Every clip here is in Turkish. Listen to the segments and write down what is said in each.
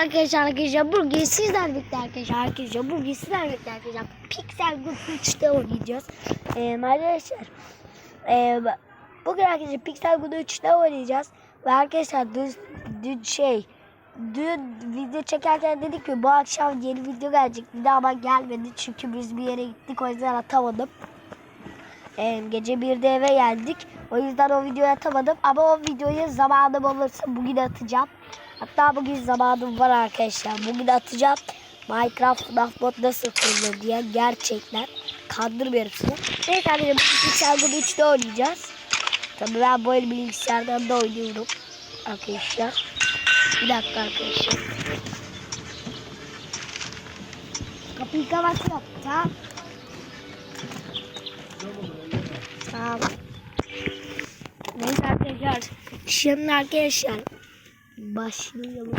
arkadaşlar arkadaşlar bugün sizler birlikte arkadaşlar arkadaşlar bugün sizler birlikte arkadaşlar Pixel Good 3'te oynayacağız. Ee, arkadaşlar e, bugün arkadaşlar Pixel Good 3'te oynayacağız ve arkadaşlar dün, dün şey dün video çekerken dedik ki bu akşam yeni video gelecek dedi ama gelmedi çünkü biz bir yere gittik o yüzden atamadım. Ee, gece 1'de eve geldik. O yüzden o videoyu atamadım. Ama o videoyu zamanım olursa bugün atacağım. Hatta bugün zamanım var arkadaşlar. Bugün atacağım. Minecraft FNAF mod nasıl kurulur diye gerçekten kandırmıyorum size. Neyse arkadaşlar Pixel Good 3'te oynayacağız. Tabii ben bu el bilgisayardan da oynuyorum. Arkadaşlar. Bir dakika arkadaşlar. Kapıyı kapatıyorum. Tamam. Tamam. Neyse arkadaşlar. Şimdi arkadaşlar. Başlayalım.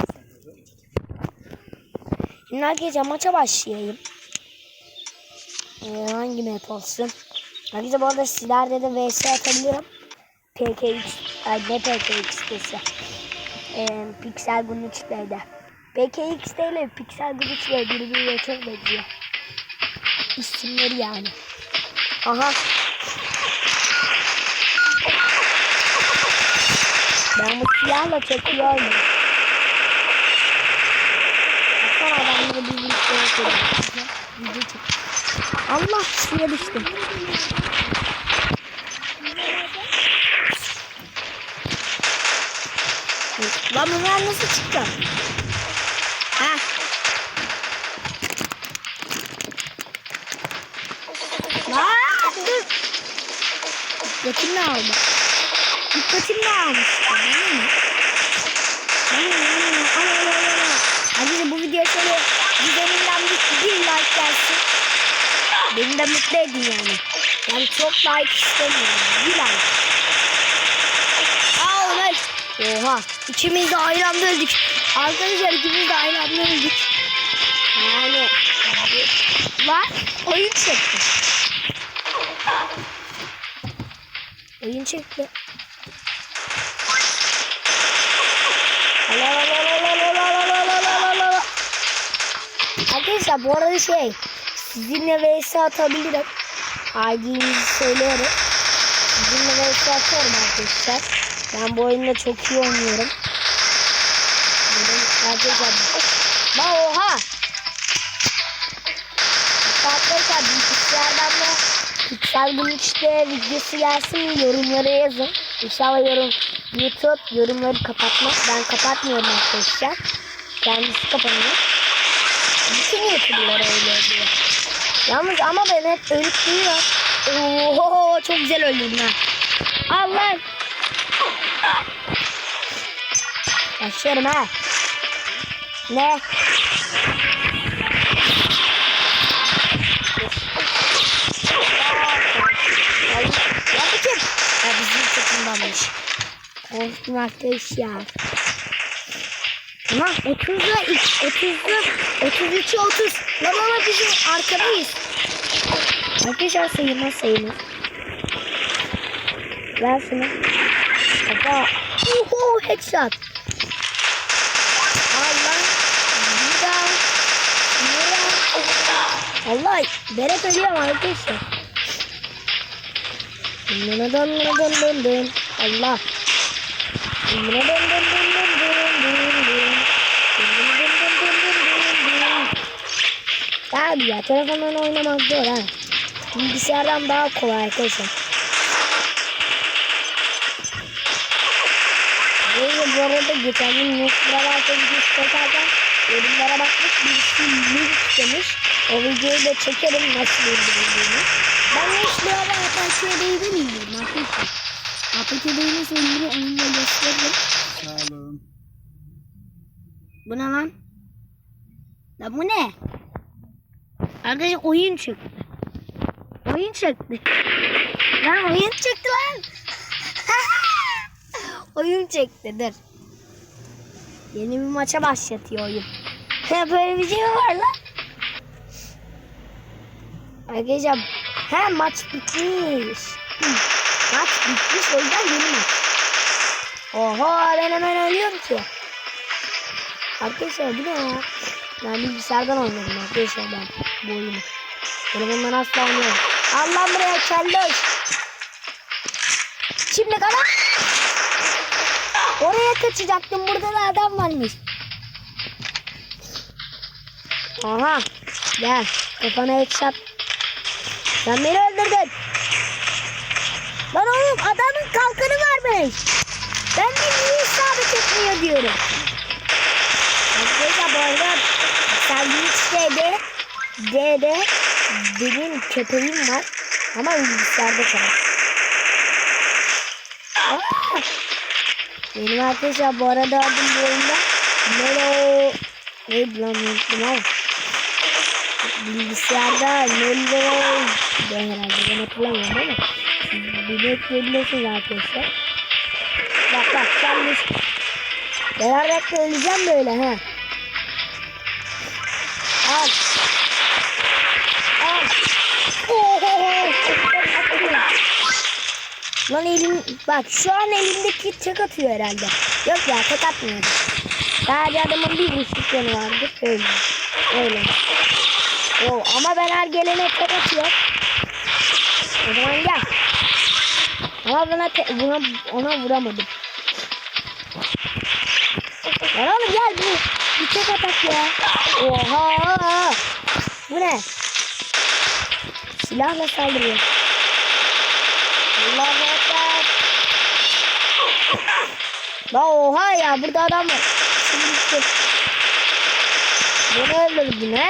Şimdi arkadaşlar maça başlayayım. Ee, hangi map olsun? Arkadaşlar bu arada sizlerde de vs atabilirim. PKX, ay ne PKX'desi. Ee, Pixel Gun 3'lerde. PKX ile Pixel Gun 3'le birbirine çok benziyor. İsimleri yani. Aha. Ben bu silahla iyi oynuyorum. Baksana adamları bir birlikte yapıyorum. Video çek. Allah suya düştüm. Lan bunlar nasıl çıktı? Ha? Lan dur. Dikkatimi aldı. Dikkatimi almış. Değil mi? Hadi bu video şöyle güzelinden bir, bir like gelsin. Beni de mutlu edin yani. Yani çok like istemiyorum. Bir like. Aa lan. Oha. İkimiz de aynı anda öldük. Arkadaşlar ikimiz de aynı anda öldük. Yani. Var. Oyun çekti. Oyun çekti. Arkadaşlar bu arada şey sizinle vs atabilirim. ID'nizi söylüyorum. Sizinle vs atıyorum arkadaşlar. Ben bu oyunda çok iyi oynuyorum. Arkadaşlar La oha. Arkadaşlar bilgisayardan da Pixel işte videosu gelsin yorumlara yazın. İnşallah yorum YouTube yorumları kapatmaz. Ben kapatmıyorum arkadaşlar. Kendisi kapanıyor. Bütün YouTuber'lar öyle oluyor. Yalnız ama ben hep ölüp duyuyor. Oho çok güzel öldüm ha. Allah. Başlıyorum ha. Ne? Ay, ya bu kim? Ya bizim takımdanmış. Korktum arkadaşlar. Ama 30'la 30'la 33'e 30. Lan ama bizim arkadayız. Arkadaşlar sayılmaz sayılmaz. Ver şunu. Baba. Oho headshot. Allah. Bir daha. Allah. Beret ölüyorum arkadaşlar. Dın dın dın dın dın. Allah. Abi ya telefondan oynamak zor ha. Bilgisayardan daha kolay arkadaşlar. Böyle bu arada geçen gün YouTube'da video çıkarken yorumlara bakmış birisi link istemiş. O videoyu da çekerim nasıl indirildiğini. Ben işte ara APK'deyi de bilmiyorum arkadaşlar. APK'deyi nasıl indiriyor onu da gösteririm. Sağ olun. Bu ne lan? Lan bu ne? Arkadaşlar oyun çıktı. Oyun çıktı. Lan oyun çıktı lan. oyun çıktı dur. Yeni bir maça başlatıyor oyun. Böyle bir şey mi var lan? Arkadaşlar he maç bitmiş. Maç bitmiş o yüzden yeni maç. Oho ben hemen ölüyorum ki. Arkadaşlar bu ne ya? Ben bilgisayardan oynadım arkadaşlar ben bu oyunu. Telefondan asla oynayamam. Allah buraya kelloş. Şimdi kadar. Oraya kaçacaktım. Burada da adam varmış. Aha. Gel. Kafana headshot. Sen beni öldürdün. Lan oğlum adamın kalkanı varmış. Ben de niye isabet etmiyor diyorum. Arkadaşlar bu arada sevdiğim şeyde D'de benim köpeğim var. Ama bilgisayarda. Aa! Benim arkadaşlar bu arada adım bu oyunda Melo neydi lan unuttum ama bilgisayarda Melo de herhalde ben hatırlamıyorum ama bilmek arkadaşlar. Bak bak sen de Beraber de öleceğim böyle ha. Al. Al. Oho. Lan elim bak şu an elimdeki tek atıyor herhalde. Yok ya tek atmıyor. Sadece adamın bir buçuk yanı vardı. Öyle. Öyle. Oo, ama ben her gelene tek atıyor. O zaman gel. Ama buna, te- buna ona vuramadım. Lan oğlum gel bir, bir tek atak ya. Oha. Bu ne? Silahla saldırıyor. Allahu Ekber. Lan oha ya burada adam var. Şimdi gitti. Beni öldürdün ha?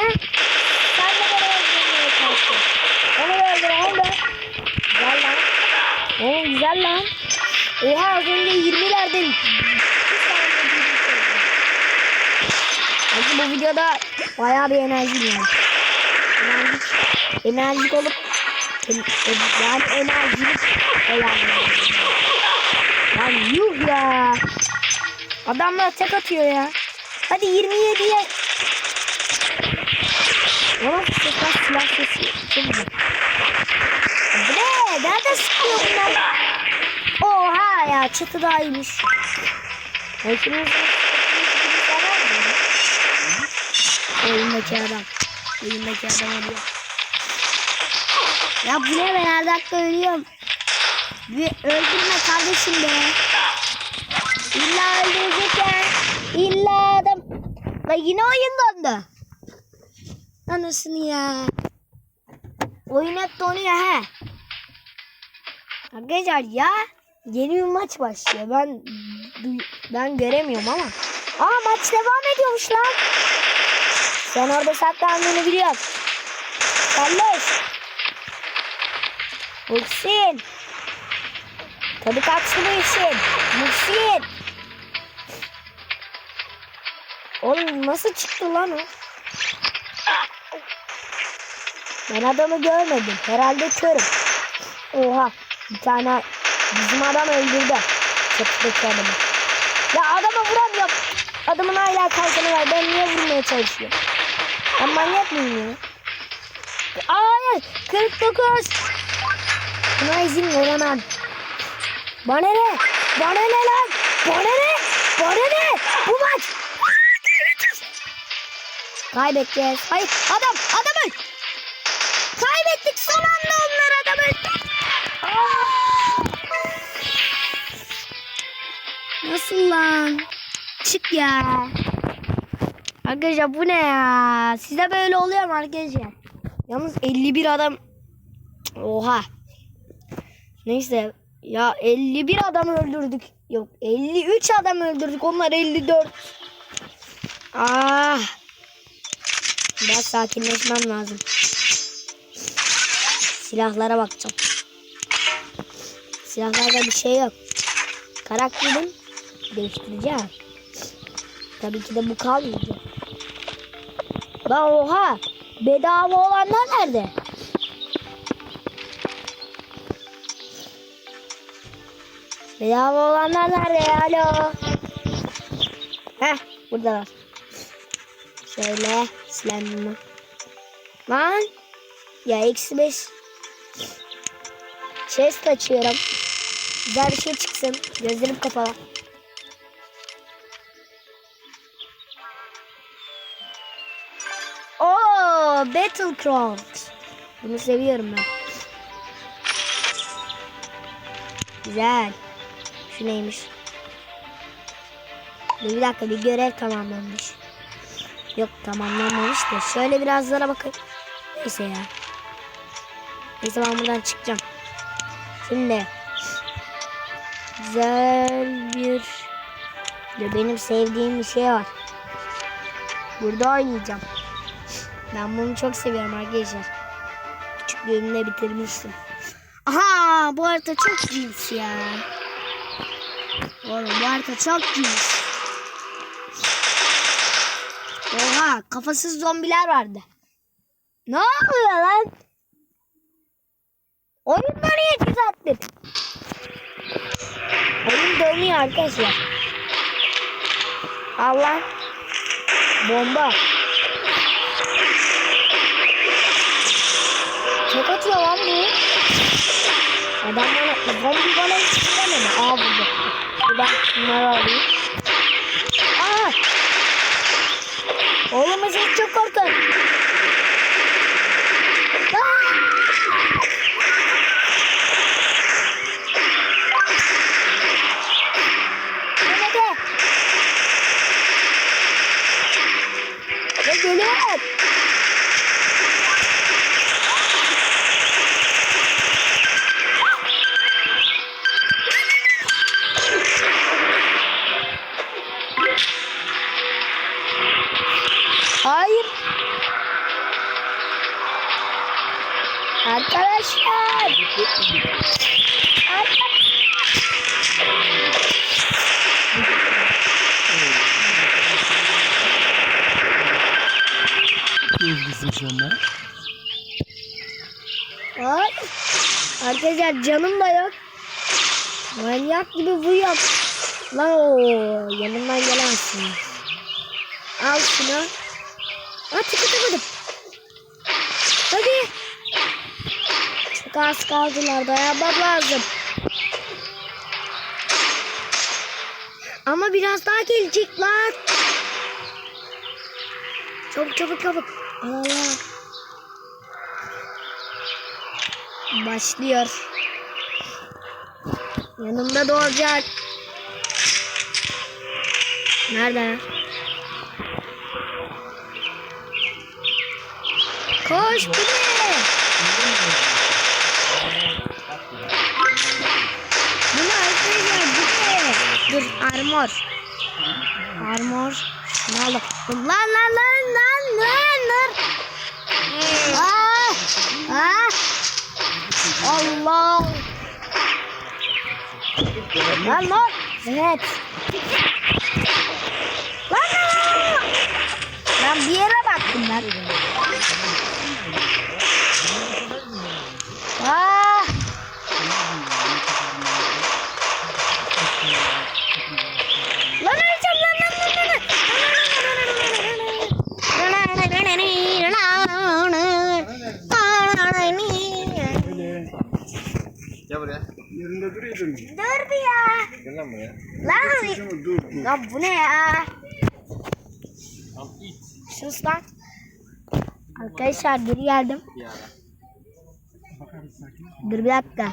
Sen de beni öldürmeye çalıştın. Onu öldür onu da. Oğlum güzel lan. Oha az önce 20'lerdeyim. Belki bu videoda bayağı bir enerjim yani. Enerjik, enerjik olup en, en, yani enerjik yani. Lan yuh ya. Adamlar tek atıyor ya. Hadi 27'ye. Ona sıkar silah sesi. Çok güzel. Bu ne? Nerede sıkıyor bunlar? Oha ya çatı daha iyiymiş. Ben şimdi Oyundaki adam. Oyundaki adam ölüyor. Ya bu ne ben her dakika ölüyorum. Bir öldürme kardeşim be. İlla öldürecek ya. İlla adam. La yine oyun dondu. Anasını ya. Oyun hep donuyor he. Arkadaşlar ya yeni bir maç başlıyor. Ben ben göremiyorum ama. Aa maç devam ediyormuş lan. Sen orada saklandığını biliyorum. Kardeş. Muhsin. Tadı kaçtı işin. Muhsin. Oğlum nasıl çıktı lan o? Ben adamı görmedim. Herhalde körüm. Oha. Bir tane bizim adam öldürdü. Çatıdaki adamı. Ya adama vuramıyorum. Adamın hala kalkanı var. Ben niye vurmaya çalışıyorum? Ben manyak mıyım ya? Hayır. 49. Buna izin veremem. Bana ne? Bana ne lan? Bana ne? Bana ne? Bu maç. Kaybedeceğiz. Hayır. Adam. Adam öl. Kaybettik. Son anda onlar adam öldü. Nasıl lan? Çık ya. Arkadaşlar bu ne ya? Size böyle oluyor mu arkadaşlar? Yalnız 51 adam. Oha. Neyse. Ya 51 adam öldürdük. Yok 53 adam öldürdük. Onlar 54. Ah. Biraz sakinleşmem lazım. Silahlara bakacağım. Silahlarda bir şey yok. Karakterim değiştireceğim. Tabii ki de bu kalmayacak. Lan oha. Bedava olanlar nerede? Bedava olanlar nerede? Alo. Heh buradalar. Şöyle silendim. Lan. Ya eksi beş. Chest açıyorum. Güzel bir şey çıksın. Gözlerim kapalı. Oo, Battleground. Bunu seviyorum ben. Güzel. Şu neymiş? Bir dakika bir görev tamamlanmış. Yok tamamlanmamış da şöyle birazlara bakayım. Neyse ya. Neyse ben buradan çıkacağım. Şimdi Güzel bir de benim sevdiğim bir şey var. Burada oynayacağım. Ben bunu çok seviyorum arkadaşlar. Küçüklüğümde bitirmiştim. Aha bu harita çok cins ya. Oğlum bu harita çok cins. Oha kafasız zombiler vardı. Ne oluyor lan? Oyun dönüyor iki saattir. Oyun dönüyor arkadaşlar. Allah. Bomba. Çok atıyor lan bu. Adam bana, zombi bana hiç demedi. Aa burada. Buradan bunları alayım. Aa! Oğlum çok korkun. Hızlısın şu anda. Ay. Arkadaşlar canım da yok. Manyak gibi yap. Lan o yanımdan gelemezsin. Al şunu. Aa tıkıtamadım. Hadi. Çok az kaldılar dayanmam lazım. Ama biraz daha gelecek lan. Çabuk çabuk çabuk. Allah. Başlıyor. Yanımda doğacak. Nerede? Koş bu ne? Bu ne arkadaşlar bu ne? Dur armor. Armor. Oldu? Lan lan lan lan lan lan. Aa! Aa! Allah. Lan lan. Evet. Lan lan lan. Ben bir yere baktım ben. Aa. Lan öleceğim lan lan lan lan. Gel Yerinde duruyordun. Dur bir ya. Gel lan buraya. Lan. Ama dur dur. Lan bu ne ya? Al it. Sus lan. Arkadaşlar geri geldim. Bir ara. Dur bir dakika.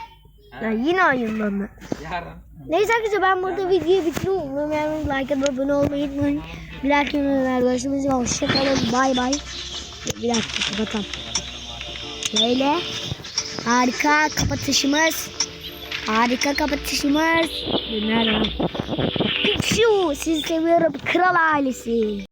Lan yine mı? Yarın. Neyse arkadaşlar ben burada videoyu bitiriyorum. Umarım yani like atıp abone olmayı unutmayın. Bir dahaki videoda görüşmek üzere. Hoşçakalın. Bay bay. Bir dakika kapatalım. Böyle. Harika kapatışımız. Harika kapatışımız. Pixiu. Sizi seviyorum. Kral ailesi.